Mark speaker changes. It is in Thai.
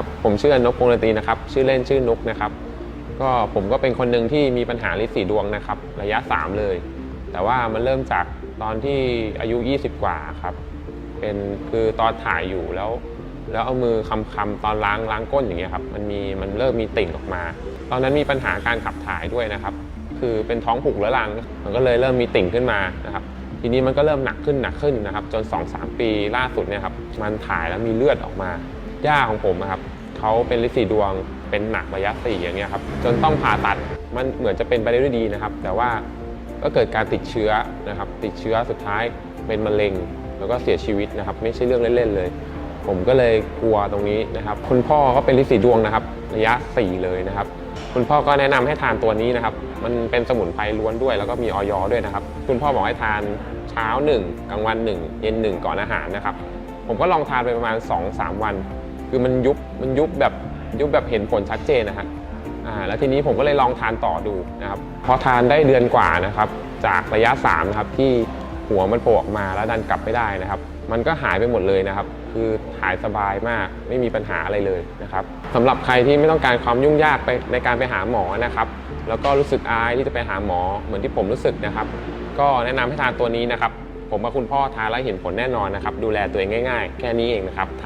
Speaker 1: ครับผมชื่อนกวงดนตรีนะครับชื่อเล่นชื่อนุกนะครับ ก็ผมก็เป็นคนหนึ่งที่มีปัญหาลิสีดวงนะครับ ระยะ 3 เลย แต่ว่ามันเริ่มจากตอนที่อายุ 20 กว่าครับ เป็นคือตอนถ่ายอยู่แล้ว แล้วเอามือคำคำๆตอนล้างล้างก้นอย่างเงี้ยครับมันมีมันเริ่มมีติ่งออกมา ตอนนั้นมีปัญหาการขับถ่ายด้วยนะครับ คือเป็นท้องผูกเรื้อรังมันก็เลยเริ่มมีติ่งขึ้นมานะครับทีนี้มันก็เริ่มหนักขึ้นหนักขึ้นนะครับ จน 2-3 ปีล่าสุดเนี่ยครับมันถ่ายแล้วมีเลือดออกมา ย่าของผมอะครับเขาเป็นลินสีดวงเป็นหนักระยะสี่อย่างเงี้ยครับจนต้องผ่าตัดมันเหมือนจะเป็นไปได้ด้วยดีนะครับ แต่ว่าก็เกิดการติดเชื้อนะครับ ติดเชื้อสุดท้ายเป็นมะเร็ง แล้วก็เสียชีวิตนะครับ ไม่ใช่เรื่องเล่นๆเลย ผมก็เลยกลัวตรงนี้นะครับ คุณพ่อก็เป็นลินสีดวงนะครับ ระยะ 4 เลยนะครับ คุณพ่อก็แนะนำให้ทานตัวนี้นะครับ มันเป็นสมุนไพรล้วนด้วย แล้วก็มีออยด้วยนะครับ คุณพ่อบอกให้ทานเช้า 1กลางวัน 1 เย็น 1 ก่อนอาหารนะครับ ผมก็ลองทานไปประมาณ 2-3 วัน คือมันยุบมันยุบแบบยุบแบบเห็นผลชัดเจนนะฮะอ่าแล้วทีนี้ผมก็เลยลองทานต่อดูนะครับพอทานได้เดือนกว่านะครับ จากระยะ3นะครับที่หัวมันโผล่ออกมาแล้วดันกลับไม่ได้นะครับ มันก็หายไปหมดเลยนะครับ คือหายสบายมากไม่มีปัญหาอะไรเลยนะครับสำหรับใครที่ไม่ต้องการความยุ่งยากไปในการไปหาหมอนะครับ แล้วก็รู้สึกอายที่จะไปหาหมอเหมือนที่ผมรู้สึกนะครับ ก็แนะนำให้ทานตัวนี้นะครับ ผมกับคุณพ่อทานแล้วเห็นผลแน่นอนนะครับ ดูแลตัวเองง่าย ๆ แค่นี้เองนะครับ